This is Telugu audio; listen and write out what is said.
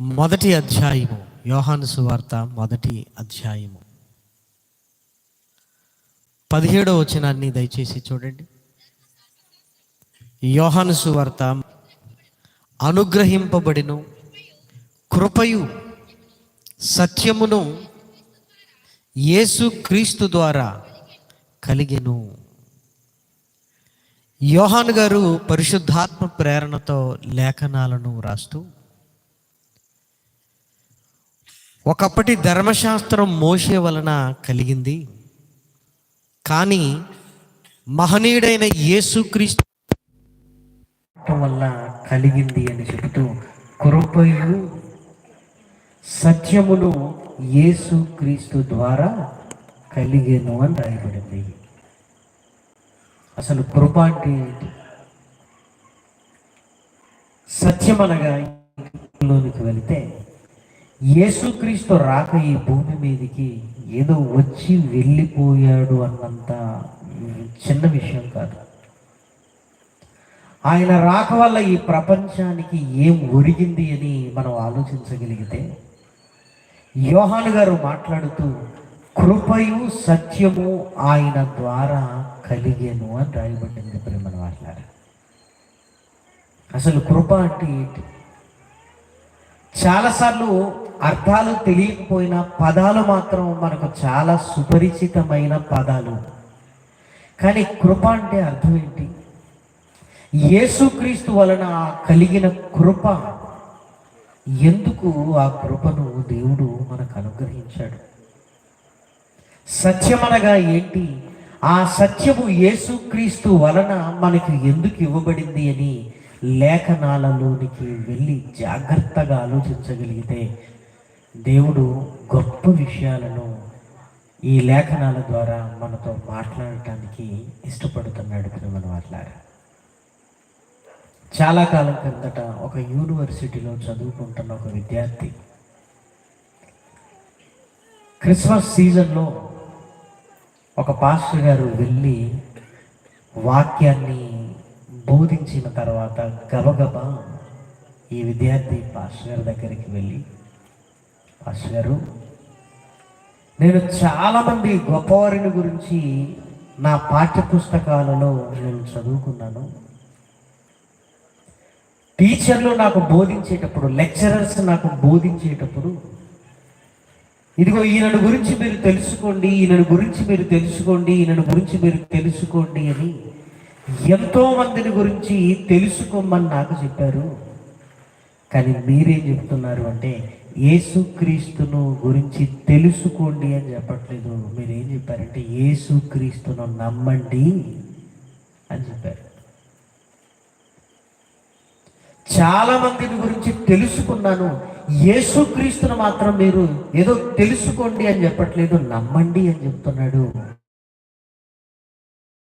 మొదటి అధ్యాయము యోహాను సువార్త మొదటి అధ్యాయము. పదిహేడవ వచనాన్ని దయచేసి చూడండి. యోహాను సువార్త అనుగ్రహింపబడిను కృపయు సత్యమును యేసు క్రీస్తు ద్వారా కలిగెను. యోహాన్ గారు పరిశుద్ధాత్మ ప్రేరణతో లేఖనాలను రాస్తూ ఒకప్పటి ధర్మశాస్త్రం మోసే వలన కలిగింది. కానీ మహనీయుడైన యేసుక్రీస్తు వల్ల కలిగింది అని చెబుతూ కృపయు సత్యమును యేసుక్రీస్తు ద్వారా కలిగేను అని రాయబడింది. అసలు కృప అంటే ఏంటి? సత్యం అనగా లోనికి వెళితే యేసుక్రీస్తు రాక ఈ భూమి మీదకి ఏదో వచ్చి వెళ్ళిపోయాడు అన్నంత చిన్న విషయం కాదు. ఆయన రాక వల్ల ఈ ప్రపంచానికి ఏం ఒరిగింది అని మనం ఆలోచించగలిగితే యోహాను గారు మాట్లాడుతూ కృపయు సత్యము ఆయన ద్వారా కలిగేను అని రాయబడింది ప్రేమను మాట్లాడ అసలు కృప అంటే ఏంటి? చాలాసార్లు అర్థాలు తెలియకపోయినా పదాలు మాత్రం మనకు చాలా సుపరిచితమైన పదాలు. కానీ కృప అంటే అర్థం ఏంటి? యేసుక్రీస్తు వలన కలిగిన కృప ఎందుకు ఆ కృపను దేవుడు మనకు అనుగ్రహించాడు? సత్యమనగా ఏంటి? ఆ సత్యము యేసుక్రీస్తు వలన మనకు ఎందుకు ఇవ్వబడింది అని లేఖనాలలోనికి వెళ్ళి జాగ్రత్తగా ఆలోచించగలిగితే దేవుడు గొప్ప విషయాలను ఈ లేఖనాల ద్వారా మనతో మాట్లాడటానికి ఇష్టపడుతున్నాడు మన మాట్లాడారు చాలా కాలం క్రిందట ఒక యూనివర్సిటీలో చదువుకుంటున్న ఒక విద్యార్థి క్రిస్మస్ సీజన్లో ఒక పాస్టర్ గారు వెళ్ళి వాక్యాన్ని బోధించిన తర్వాత గబగబా ఈ విద్యార్థి పాస్టర్ గారి దగ్గరికి వెళ్ళి పాస్టర్ గారు. నేను చాలామంది గొప్పవారిని గురించి నా పాఠ్య పుస్తకాలలో నేను చదువుకున్నాను. టీచర్లు నాకు బోధించేటప్పుడు లెక్చరర్స్ నాకు బోధించేటప్పుడు ఇదిగో ఈయనను గురించి మీరు తెలుసుకోండి ఈయనను గురించి మీరు తెలుసుకోండి ఈయనను గురించి మీరు తెలుసుకోండి అని ఎంతో మందిని గురించి తెలుసుకోమని నాకు చెప్పారు. కానీ మీరేం చెప్తున్నారు అంటే యేసుక్రీస్తును గురించి తెలుసుకోండి అని చెప్పట్లేదు. మీరు ఏం చెప్పారంటే యేసుక్రీస్తును నమ్మండి అని చెప్పారు. చాలా మందిని గురించి తెలుసుకున్నాను. యేసుక్రీస్తును మాత్రం మీరు ఏదో తెలుసుకోండి అని చెప్పట్లేదు నమ్మండి అని చెప్తున్నాడు.